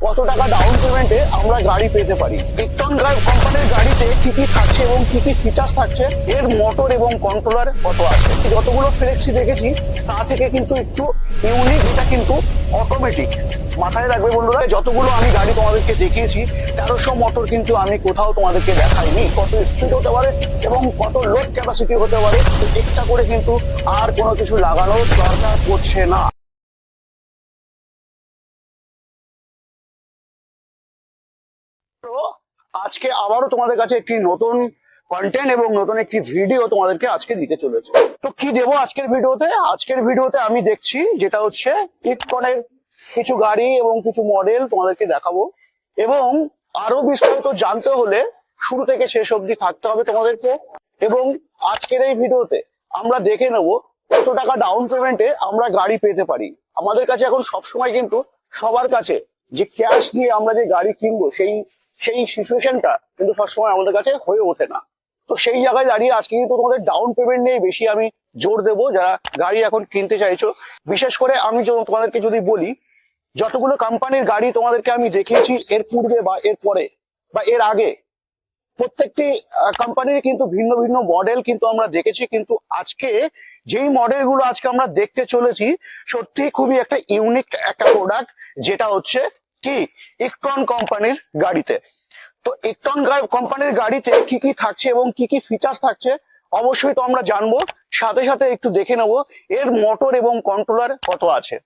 কত টাকা ডাউন পেমেন্টে আমরা গাড়ি পেতে পারি? ইকটন কোম্পানির গাড়িতে কি কি থাকছে এবং কি কি ফিচার্স থাকছে? এর মোটর এবং কন্ট্রোলার কত আছে? যতগুলো ফ্লেক্সি দেখেছি, তা থেকে কিন্তু একটু ইউনিক এটা কিন্তু অটোমেটিক মাথায় রাখবে বন্ধুরা, যতগুলো আমি গাড়ি তোমাদেরকে দেখিয়েছি, তেরোশো মোটর কিন্তু আমি কোথাও তোমাদেরকে দেখাইনি। কত স্পিড হতে পারে এবং কত লোড ক্যাপাসিটি হতে পারে এক্সট্রা করে কিন্তু আর কোনো কিছু লাগানোর দরকার পড়ছে না। আজকে আবারও তোমাদের কাছে একটি নতুন কন্টেন্ট এবং নতুন একটি ভিডিও তোমাদেরকে আজকে দিতে চলেছে। তো কি দেবো আজকের ভিডিওতে আজকের ভিডিওতে আমি দেখছি যেটা হচ্ছে ইকনের কিছু গাড়ি এবং কিছু মডেল তোমাদেরকে দেখাবো। এবং আরও বিস্তারিত জানতে হলে শুরু থেকে শেষ অবধি থাকতে হবে তোমাদেরকে। এবং আজকের এই ভিডিওতে আমরা দেখে নেব কত টাকা ডাউন পেমেন্টে আমরা গাড়ি পেতে পারি। আমাদের কাছে এখন সবসময় কিন্তু সবার কাছে যে ক্যাশ দিয়ে আমরা যে গাড়ি কিনবো, সেই সেই সিচুয়েশনটা কিন্তু সবসময় আমাদের কাছে হয়ে ওঠে না। তো সেই জায়গায় দাঁড়িয়ে আজকে কিন্তু তোমাদের ডাউন পেমেন্ট নিয়ে বেশি আমি জোর দেবো যারা গাড়ি এখন কিনতে চাইছো। বিশেষ করে আমি তোমাদেরকে যদি বলি, যতগুলো কোম্পানির গাড়ি তোমাদেরকে আমি দেখিয়েছি এর পূর্বে বা এর পরে বা এর আগে, প্রত্যেকটি কোম্পানির কিন্তু ভিন্ন ভিন্ন মডেল কিন্তু আমরা দেখেছি। কিন্তু আজকে যেই মডেলগুলো আজকে আমরা দেখতে চলেছি সত্যি খুবই একটা ইউনিক একটা প্রোডাক্ট যেটা হচ্ছে কি? ইকট্রন কোম্পানির গাড়িতে। তো ইকটন কোম্পানির গাড়িতে কি কি থাকছে এবং কি কি ফিচার্স থাকছে, অবশ্যই তো আমরা জানব। সাথে সাথে একটু দেখে নেব এর মোটর এবং কন্ট্রোলার কত আছে।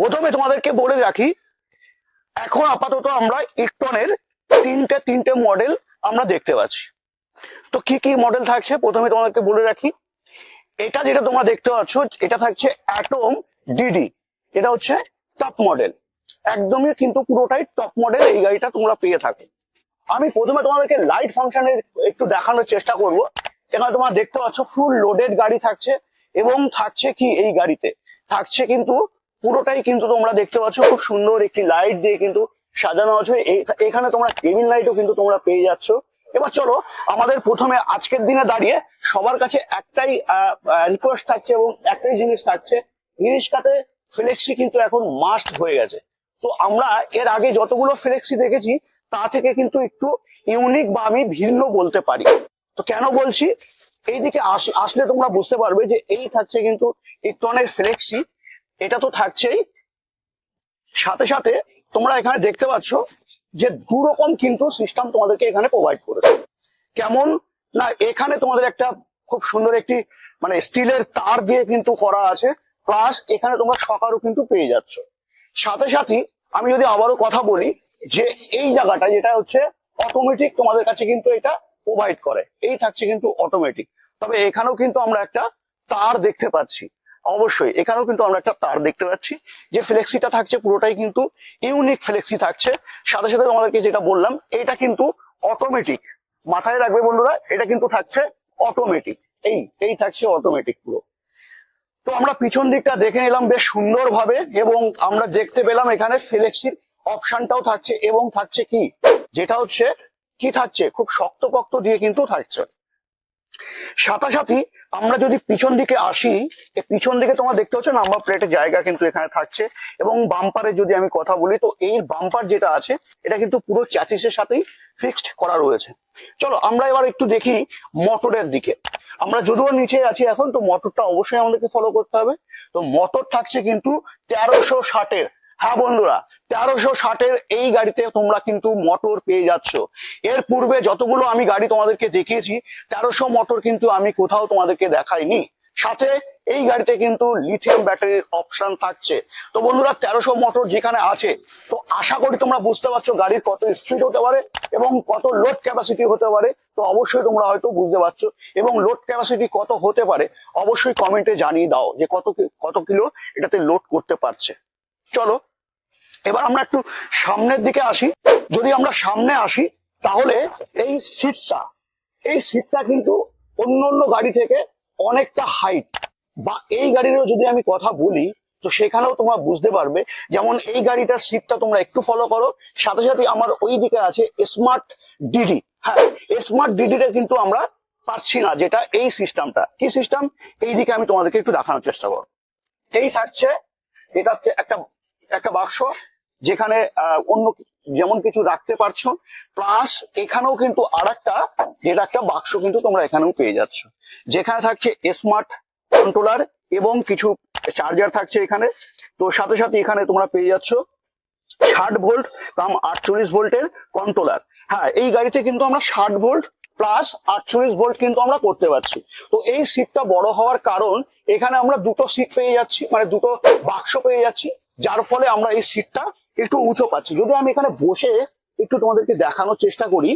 প্রথমে তোমাদেরকে বলে রাখি, এখন আপাতত আমরা ইকটনের তিনটে তিনটে মডেল আমরা দেখতে পাচ্ছি। তো কি কি মডেল থাকছে? প্রথমে তোমাদেরকে বলে রাখি, এটা যেটা তোমরা দেখতে পাচ্ছ, এটা থাকছে অ্যাটম ডিডি এটা হচ্ছে টপ মডেল একদমই কিন্তু পুরোটাই টপ মডেল এই গাড়িটা তোমরা পেয়ে থাকো। আমি প্রথমে তোমাদেরকে লাইট ফাংশনের একটু দেখানোর চেষ্টা করব। এখানে তোমরা দেখতে পাচ্ছ ফুল লোডেড গাড়ি থাকছে এবং থাকছে কি এই গাড়িতে? থাকছে কিন্তু পুরোটাই কিন্তু তোমরা দেখতে পাচ্ছ খুব সুন্দর একটি লাইট দিয়ে কিন্তু সাজানো আছে। এখানে তোমরা কেবিন লাইটও কিন্তু তোমরা পেয়ে যাচ্ছ। এবার চলো, আমাদের প্রথমে আজকের দিনে দাঁড়িয়ে সবার কাছে একটাই রিকোয়েস্ট থাকছে এবং একটাই জিনিস থাকছে। ইরিশকাতে ফ্লেক্সি কিন্তু এখন মাস্ট হয়ে গেছে। তো আমরা এর আগে যতগুলো ফ্লেক্সি দেখেছি, তা থেকে কিন্তু একটু ইউনিক বা আমি ভিন্ন বলতে পারি। তো কেন বলছি? এইদিকে আস- আসলে তোমরা বুঝতে পারবে যে এই থাকছে কিন্তু ইকটনের ফ্লেক্সি। এটা তো থাকছেই। সাথে সাথে তোমরা এখানে দেখতে পাচ্ছ যে দু রকম কিন্তু সিস্টেম তোমাদেরকে এখানে প্রোভাইড করেছে। কেমন? না, এখানে তোমাদের একটা খুব সুন্দর একটি মানে স্টিলের তার দিয়ে কিন্তু করা আছে প্লাস এখানে তোমরা সকারও কিন্তু পেয়ে যাচ্ছ। সাথে সাথে আমি যদি আবারও কথা বলি যে এই জায়গাটা যেটা হচ্ছে অটোমেটিক তোমাদের কাছে কিন্তু এটা প্রোভাইড করে। এই থাকছে কিন্তু অটোমেটিক তবে এখানেও কিন্তু আমরা একটা তার দেখতে পাচ্ছি। অবশ্যই, এখানেও কিন্তু আমরা একটা তার দেখতে পাচ্ছি। যে ফ্লেক্সিটা থাকছে পুরোটাই কিন্তু ইউনিক ফ্লেক্সি থাকছে। সাথে সাথে তোমাদেরকে যেটা বললাম, এটা কিন্তু অটোমেটিক মাথায় রাখবে বন্ধুরা, এটা কিন্তু থাকছে অটোমেটিক এই এই থাকছে অটোমেটিক পুরো। তো আমরা পিছন দিকটা দেখে নিলাম বেশ সুন্দর ভাবে এবং আমরা দেখতে পেলাম এখানে ফ্লেক্সির অপশনটাও থাকছে এবং থাকছে কি? যেটা হচ্ছে, কি থাকছে? খুব শক্তপোক্ত দিয়ে কিন্তু থাকছে। সাথে আমরা যদি পিছন দিকে আসি পিছন দিকে তোমরা দেখতে পাচ্ছ নাম্বার প্লেটের জায়গা কিন্তু এখানে থাকছে এবং বাম্পারে যদি আমি কথা বলি, তো এই বাম্পার যেটা আছে, এটা কিন্তু পুরো চ্যাচিসের সাথেই ফিক্সড করা রয়েছে। চলো আমরা এবার একটু দেখি মোটরের দিকে। আমরা যদিও নিচে আছি এখন, তো মোটরটা অবশ্যই আমাদেরকে ফলো করতে হবে। তো মোটর থাকছে কিন্তু তেরোশো ষাটের। হ্যাঁ বন্ধুরা, তেরোশো ষাটের এই গাড়িতে তোমরা কিন্তু মোটর পেয়ে যাচ্ছ। এর পূর্বে যতগুলো আমি গাড়ি তোমাদেরকে দেখিয়েছি, তেরোশো মোটর কিন্তু আমি কোথাও তোমাদেরকে দেখাইনি। সাথে এই গাড়িতে কিন্তু লিথিয়াম ব্যাটারির অপশন থাকছে। তো বন্ধুরা, তেরোশো মোটর যেখানে আছে, তো আশা করি তোমরা বুঝতে পারছ গাড়ির কত স্পিড হতে পারে এবং কত লোড ক্যাপাসিটি হতে পারে। তো অবশ্যই তোমরা হয়তো বুঝতে পারছ এবং লোড ক্যাপাসিটি কত হতে পারে, অবশ্যই কমেন্টে জানিয়ে দাও যে কত কত কিলো এটাতে লোড করতে পারছে। চলো, এবার আমরা একটু সামনের দিকে আসি। যদি আমরা সামনে আসি, তাহলে এই সিটটা এই সিটটা কিন্তু অন্য অন্য গাড়ি থেকে অনেকটা হাইট বা এই গাড়িরও যদি আমি কথা বলি, তো সেখানেও তোমরা বুঝতে পারবে, যেমন এই গাড়িটার সিটটা তোমরা একটু ফলো করো, সাথে সাথে আমার ওই দিকে আছে স্মার্ট ডিডি হ্যাঁ স্মার্ট ডিডিটা কিন্তু আমরা পাচ্ছি না, যেটা এই সিস্টেমটা কি সিস্টেম এই দিকে আমি তোমাদেরকে একটু দেখানোর চেষ্টা করো এই থাকছে, এটা হচ্ছে একটা একটা বাক্স যেখানে অন্য যেমন কিছু রাখতে পারছ প্লাস এখানেও কিন্তু আর একটা একটা বাক্স কিন্তু তোমরা এখানেও পেয়ে যাচ্ছ। যেখানে থাকছে স্মার্ট কন্ট্রোলার এবং কিছু চার্জার থাকছে এখানে। তো সাথে সাথে এখানে তোমরা পেয়ে যাচ্ছ ষাট ভোল্ট কাম আটচল্লিশ ভোল্টের কন্ট্রোলার হ্যাঁ এই গাড়িতে কিন্তু আমরা ষাট ভোল্ট প্লাস আটচল্লিশ ভোল্ট কিন্তু আমরা করতে পারছি। তো এই সিটটা বড় হওয়ার কারণ, এখানে আমরা দুটো সিট পেয়ে যাচ্ছি মানে দুটো বাক্স পেয়ে যাচ্ছি। যার ফলে আমরা এই সিটটা একটু উঁচু পাচ্ছি। যদি আমি এখানে বসে একটু তোমাদেরকে দেখানোর চেষ্টা করি,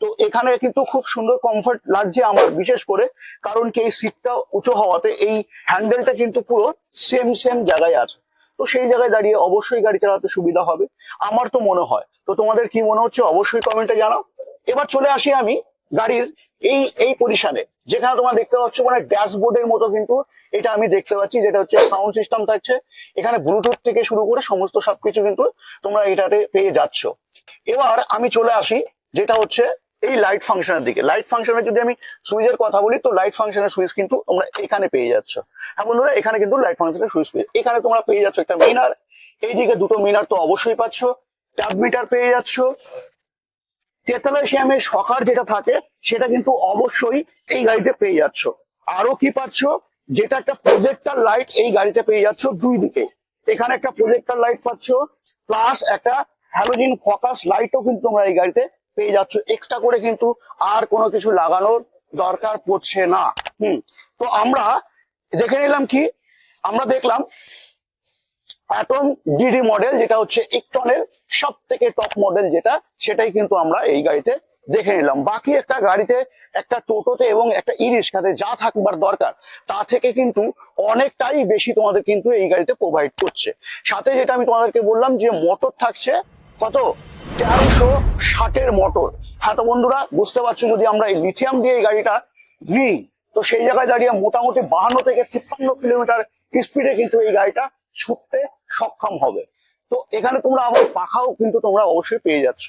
তো এখানে কিন্তু খুব সুন্দর কমফর্ট লাগছে আমার, বিশেষ করে কারণ কি এই সিটটা উঁচু হওয়াতে এই হ্যান্ডেলটা কিন্তু পুরো সেম সেম জায়গায় আছে। তো সেই জায়গায় দাঁড়িয়ে অবশ্যই গাড়ি চালাতে সুবিধা হবে, আমার তো মনে হয়। তো তোমাদের কি মনে হচ্ছে অবশ্যই কমেন্টে জানাও। এবার চলে আসি আমি গাড়ির এই এই পজিশনে যেখানে তোমরা দেখতে পাচ্ছ মানে ড্যাশবোর্ডের মতো কিন্তু এটা আমি দেখতে পাচ্ছি, যেটা হচ্ছে সাউন্ড সিস্টেম থাকছে। এখানে ব্লুটুথ থেকে শুরু করে সমস্ত সবকিছু কিন্তু তোমরা এটাতে পেয়ে যাচ্ছ। এবার আমি চলে আসি, যেটা হচ্ছে এই লাইট ফাংশনের দিকে। লাইট ফাংশনের যদি আমি সুইচের কথা বলি, তো লাইট ফাংশনের সুইচ কিন্তু তোমরা এখানে পেয়ে যাচ্ছ। হ্যাঁ বন্ধুরা, এখানে কিন্তু লাইট ফাংশনের সুইচ পেয়ে এখানে তোমরা পেয়ে যাচ্ছ একটা মিনার। এইদিকে দুটো মিনার তো অবশ্যই পাচ্ছ। ট্যাব মিটার পেয়ে যাচ্ছ। তেতালাশিয়ামের সকার যেটা থাকে, সেটা কিন্তু অবশ্যই এই গাড়িতে পেয়ে যাচ্ছ। আরও কি পাচ্ছ? যেটা একটা প্রজেক্টার লাইট এই গাড়িতে পেয়ে যাচ্ছ দুই দিকে। এখানে একটা প্রজেক্টার লাইট পাচ্ছ প্লাস একটা হ্যালোজিন ফোকাস লাইটও কিন্তু তোমরা এই গাড়িতে পেয়ে যাচ্ছ। এক্সট্রা করে কিন্তু আর কোনো কিছু লাগানোর দরকার পড়ছে না। হুম, তো আমরা দেখে নিলাম কি? আমরা দেখলাম অ্যাটম ডিডি মডেল যেটা হচ্ছে ইকটনের সব থেকে টপ মডেল যেটা, সেটাই কিন্তু আমরা এই গাড়িতে দেখে নিলাম। বাকি একটা গাড়িতে, একটা টোটোতে এবং একটা ই রিক্সাতে যা থাকবার দরকার, তা থেকে কিন্তু অনেকটাই বেশি তোমাদের কিন্তু এই গাড়িতে প্রোভাইড করছে। সাথে যেটা আমি তোমাদেরকে বললাম যে মোটর থাকছে কত? তেরোশো ষাটের মোটর হ্যাঁ তো বন্ধুরা, বুঝতে পারছ যদি আমরা এই লিথিয়াম দিয়ে এই গাড়িটা নিই, তো সেই জায়গায় দাঁড়িয়ে মোটামুটি বাহান্ন থেকে তিপ্পান্ন কিলোমিটার স্পিডে কিন্তু এই গাড়িটা ছুটতে সক্ষম হবে। তো এখানে তোমরা আবার পাখাও কিন্তু তোমরা অবশ্যই পেয়ে যাচ্ছ।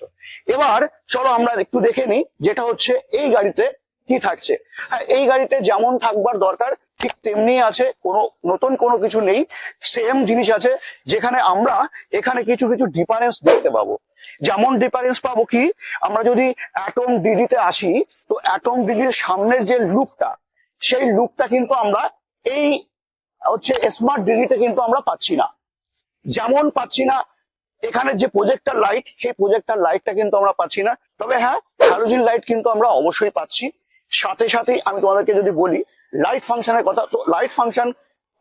এবার চলো আমরা একটু দেখে নিই যেটা হচ্ছে এই গাড়িতে কি থাকছে। হ্যাঁ এই গাড়িতে যেমন থাকবার দরকার, ঠিক তেমনি আছে, কোনো নতুন কোনো কিছু নেই সেম জিনিস আছে, যেখানে আমরা এখানে কিছু কিছু ডিফারেন্স দেখতে পাবো। যেমন ডিফারেন্স পাবো কি, আমরা যদি অ্যাটম ডিডিতে আসি, তো অ্যাটম ডিডির সামনের যে লুকটা সেই লুকটা কিন্তু আমরা এই হচ্ছে স্মার্ট ডিডিতে কিন্তু আমরা পাচ্ছি না। যেমন পাচ্ছি না, এখানে যে প্রজেক্টর লাইট সেই প্রজেক্টর লাইটটা কিন্তু আমরা পাচ্ছি না। তবে হ্যাঁ হ্যালোজিন লাইট কিন্তু আমরা অবশ্যই পাচ্ছি। সাথে সাথে আমি তোমাদেরকে যদি বলি লাইট ফাংশনের কথা, তো লাইট ফাংশন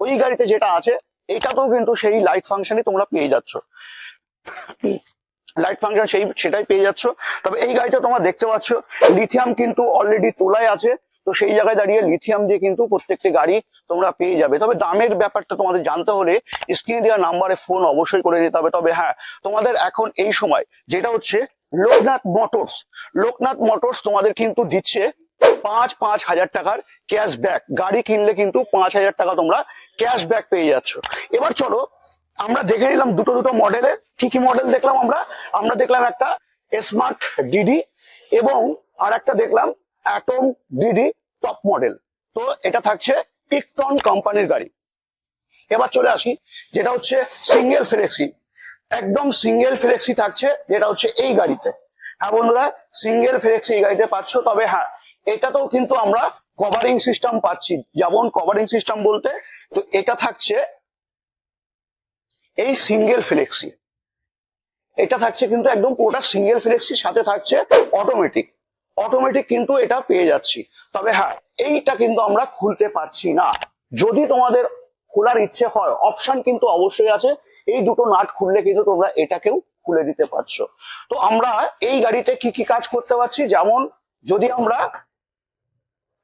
ওই গাড়িতে যেটা আছে, এটাতেও কিন্তু সেই লাইট ফাংশনই তোমরা পেয়ে যাচ্ছ। লাইট ফাংশন সেই, সেটাই পেয়ে যাচ্ছ। তবে এই গাড়িটা তোমরা দেখতে পাচ্ছ লিথিয়াম কিন্তু অলরেডি তোলায় আছে। তো সেই জায়গায় দাঁড়িয়ে লিথিয়াম দিয়ে কিন্তু প্রত্যেকটি গাড়ি তোমরা পেয়ে যাবে। তবে দামের ব্যাপারটা তোমাদের জানতে হলে স্ক্রিনে দেওয়া নাম্বারে ফোন অবশ্যই করে নিতে হবে। তবে হ্যাঁ তোমাদের এখন এই সময় যেটা হচ্ছে লোকনাথ মোটরস লোকনাথ মোটরস তোমাদের কিন্তু দিচ্ছে পাঁচ পাঁচ হাজার টাকার ক্যাশব্যাক গাড়ি কিনলে কিন্তু পাঁচ হাজার টাকা তোমরা ক্যাশব্যাক পেয়ে যাচ্ছ। এবার চলো, আমরা দেখে নিলাম দুটো দুটো মডেলের কি কি মডেল দেখলাম আমরা? আমরা দেখলাম একটা স্মার্ট ডিডি এবং আর একটা দেখলাম অ্যাটম ডিডি টপ মডেল তো এটা থাকছে পিকটন কোম্পানির গাড়ি। এবার চলে আসি, যেটা হচ্ছে সিঙ্গেল ফ্লেক্সি একদম সিঙ্গেল ফ্লেক্সি থাকছে, যেটা হচ্ছে এই গাড়িতে। হ্যাঁ বন্ধুরা সিঙ্গেল ফ্লেক্সি এই গাড়িতে পাচ্ছ, তবে হ্যাঁ এটাতেও কিন্তু আমরা কভারিং সিস্টেম পাচ্ছি। যেমন কভারিং সিস্টেম বলতে, তো এটা থাকছে এই সিঙ্গেল ফ্লেক্সি এটা থাকছে কিন্তু একদম পুরোটা সিঙ্গেল ফ্লেক্সির সাথে থাকছে অটোমেটিক অটোমেটিক কিন্তু এটা পেয়ে যাচ্ছি। তবে হ্যাঁ এইটা কিন্তু আমরা খুলতে পারছি না। যদি তোমাদের খোলার ইচ্ছে হয় অপশন কিন্তু অবশ্যই আছে। এই দুটো নাট খুললে কিন্তু তোমরা এটাকেও খুলে দিতে পারছ। তো আমরা এই গাড়িতে কি কি কাজ করতে পারছি? যেমন, যদি আমরা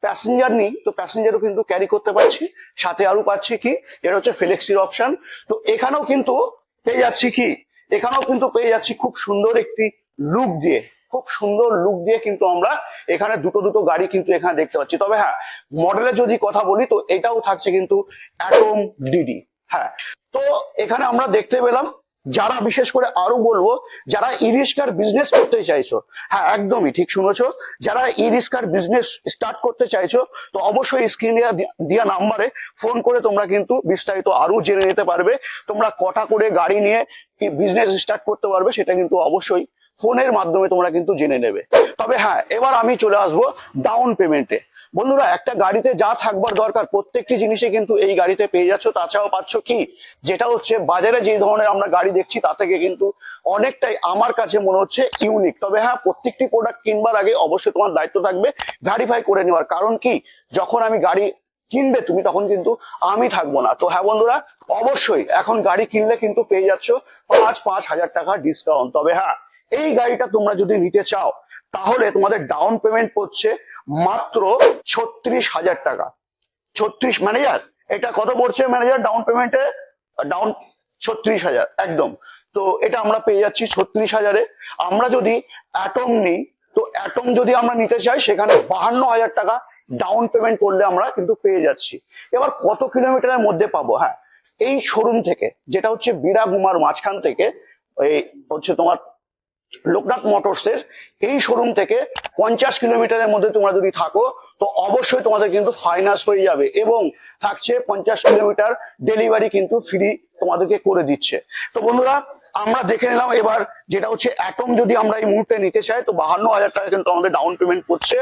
প্যাসেঞ্জার নিই, তো প্যাসেঞ্জারও কিন্তু ক্যারি করতে পারছি। সাথে আরও পাচ্ছি কি? এটা হচ্ছে ফ্লেক্সির অপশন তো এখানেও কিন্তু পেয়ে যাচ্ছি কি? এখানেও কিন্তু পেয়ে যাচ্ছি খুব সুন্দর একটি লুক দিয়ে। খুব সুন্দর লুক দিয়ে কিন্তু আমরা এখানে দুটো দুটো গাড়ি কিন্তু এখানে দেখতে পাচ্ছি। তবে হ্যাঁ মডেলের যদি কথা বলি, তো এটাও থাকছে কিন্তু অ্যাটম ডিডি হ্যাঁ তো এখানে আমরা দেখতে পেলাম, যারা বিশেষ করে আরও বলব, যারা ই রিক্সার বিজনেস করতে চাইছো হ্যাঁ একদমই ঠিক শুনেছো, যারা ই রিক্সার বিজনেস স্টার্ট করতে চাইছো, তো অবশ্যই স্ক্রিনে দেওয়া নাম্বারে ফোন করে তোমরা কিন্তু বিস্তারিত আরও জেনে নিতে পারবে। তোমরা কটা করে গাড়ি নিয়ে বিজনেস স্টার্ট করতে পারবে, সেটা কিন্তু অবশ্যই ফোনের মাধ্যমে তোমরা কিন্তু জেনে নেবে। তবে হ্যাঁ এবার আমি চলে আসব ডাউন পেমেন্টে বন্ধুরা, একটা গাড়িতে যা থাকবার দরকার, প্রত্যেকটি জিনিসে কিন্তু এই গাড়িতে পেয়ে যাচ্ছ। তাছাড়াও পাচ্ছ কি? যেটা হচ্ছে, বাজারে যে ধরনের আমরা গাড়ি দেখছি, তা থেকে কিন্তু অনেকটাই আমার কাছে মনে হচ্ছে ইউনিক তবে হ্যাঁ প্রত্যেকটি প্রোডাক্ট কিনবার আগে অবশ্যই তোমার দায়িত্ব থাকবে ভ্যারিফাই করে নেওয়ার। কারণ কি? যখন আমি গাড়ি কিনবে তুমি, তখন কিন্তু আমি থাকব না। তো হ্যাঁ বন্ধুরা, অবশ্যই এখন গাড়ি কিনলে কিন্তু পেয়ে যাচ্ছ পাঁচ পাঁচ হাজার টাকা ডিসকাউন্ট তবে হ্যাঁ এই গাড়িটা তোমরা যদি নিতে চাও, তাহলে তোমাদের ডাউন পেমেন্ট পড়ছে মাত্র ছত্রিশ হাজার টাকা। ছত্রিশ ম্যানেজার এটা কত পড়ছে ম্যানেজার ডাউন পেমেন্টে ডাউন ছত্রিশ হাজার, একদম। তো এটা আমরা পেয়ে যাচ্ছি ছত্রিশ হাজারে। আমরা যদি অ্যাটম নিই, তো অ্যাটম যদি আমরা নিতে চাই, সেখানে বাহান্ন হাজার টাকা ডাউন পেমেন্ট করলে আমরা কিন্তু পেয়ে যাচ্ছি। এবার কত কিলোমিটারের মধ্যে পাবো? হ্যাঁ এই শোরুম থেকে, যেটা হচ্ছে বিড়াগুমার মাঝখান থেকে, এই হচ্ছে তোমার লোকনাথ মোটরসের এই শোরুম থেকে পঞ্চাশ কিলোমিটারের মধ্যে তোমরা যদি থাকো, তো অবশ্যই তোমাদের কিন্তু ফাইন্যান্স হয়ে যাবে এবং থাকছে, পঞ্চাশ কিলোমিটার ডেলিভারি কিন্তু ফ্রি তোমাদেরকে করে দিচ্ছে। তো বন্ধুরা, আমরা দেখে নিলাম এবার যেটা হচ্ছে অ্যাটম যদি আমরা এই মুহূর্তে নিতে চাই, তো বাহান্ন হাজার টাকা কিন্তু আমাদের ডাউন পেমেন্ট করছে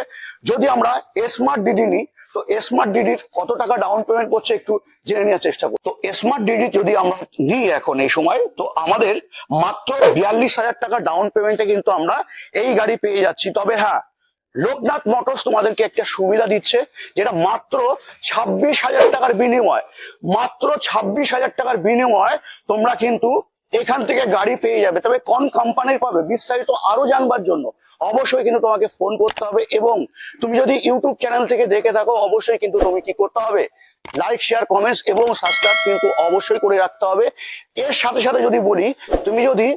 যদি আমরা স্মার্ট ডিডি নিই, তো স্মার্ট ডিডির কত টাকা ডাউন পেমেন্ট করছে একটু জেনে নেওয়ার চেষ্টা করব। তো স্মার্ট ডিডি যদি আমরা নিই এখন এই সময়, তো আমাদের মাত্র বিয়াল্লিশ হাজার টাকা ডাউন পেমেন্টে কিন্তু আমরা এই গাড়ি পেয়ে যাচ্ছি। তবে হ্যাঁ লোকনাথ মোটরস তোমাদেরকে একটা সুবিধা দিচ্ছে, যেটা মাত্র ছাব্বিশ হাজার টাকার বিনিময়। মাত্র ছাব্বিশ হাজার টাকার বিনিময় তোমরা কিন্তু এখান থেকে গাড়ি পেয়ে যাবে। তবে কোন কোম্পানির পাবে বিস্তারিত আরও জানবার জন্য অবশ্যই কিন্তু তোমাকে ফোন করতে হবে এবং তুমি যদি ইউটিউব চ্যানেল থেকে দেখে থাকো, অবশ্যই কিন্তু তুমি কি করতে হবে? লাইক শেয়ার কমেন্টস এবং সাবস্ক্রাইব কিন্তু অবশ্যই করে রাখতে হবে। এর সাথে সাথে যদি বলি, তুমি যদি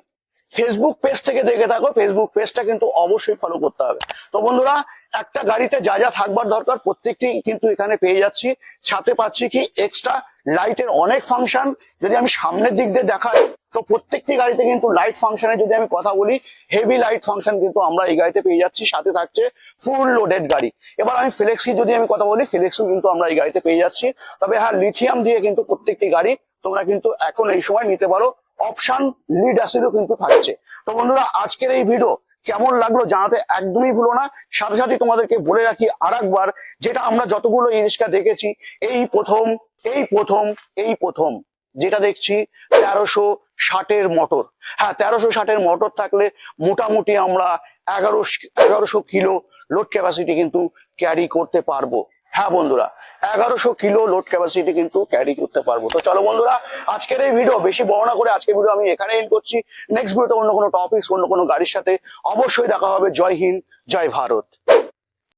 ফেসবুক পেজ থেকে দেখে থাকো। ফেসবুক পেজটা কিন্তু অবশ্যই ফলো করতে হবে। তো বন্ধুরা, একটা গাড়িতে যা যা থাকবার দরকার, প্রত্যেকটি কিন্তু এখানে পেয়ে যাচ্ছি। সাথে পাচ্ছি কি এক্সট্রা লাইটের অনেক ফাংশন যদি আমি সামনের দিক দিয়ে দেখাই, তো প্রত্যেকটি গাড়িতে কিন্তু লাইট ফাংশনে যদি আমি কথা বলি হেভি লাইট ফাংশন কিন্তু আমরা এই গাড়িতে পেয়ে যাচ্ছি। সাথে থাকছে ফুল লোডেড গাড়ি। এবার আমি ফ্লেক্সি যদি আমি কথা বলি ফ্লেক্সিও কিন্তু আমরা এই গাড়িতে পেয়ে যাচ্ছি। তবে হ্যাঁ লিথিয়াম দিয়ে কিন্তু প্রত্যেকটি গাড়ি তোমরা কিন্তু এখন এই সময় নিতে পারো। অপশন অ্যাসিডও কিন্তু থাকছে। তো বন্ধুরা, আজকের এই ভিডিও কেমন লাগল জানাতে একদমই ভুলো না। সাথে সাথে তোমাদেরকে বলে রাখি আর যেটা আমরা যতগুলো রিক্সা দেখেছি, এই প্রথম এই প্রথম এই প্রথম, যেটা দেখছি তেরোশো ষাটের মোটর। হ্যাঁ তেরোশো ষাটের মোটর থাকলে মোটামুটি আমরা এগারো এগারোশো কিলো লোড ক্যাপাসিটি কিন্তু ক্যারি করতে পারব। হ্যাঁ বন্ধুরা, এগারোশো কিলো লোড ক্যাপাসিটি কিন্তু ক্যারি করতে পারব। তো চলো বন্ধুরা, আজকের এই ভিডিও বেশি বর্ণনা করে আজকের ভিডিও আমি এখানে এন্ড করছি। নেক্সট ভিডিওতে অন্য কোনো টপিক অন্য কোনো গাড়ির সাথে অবশ্যই দেখা হবে। জয় হিন্দ, জয় ভারত।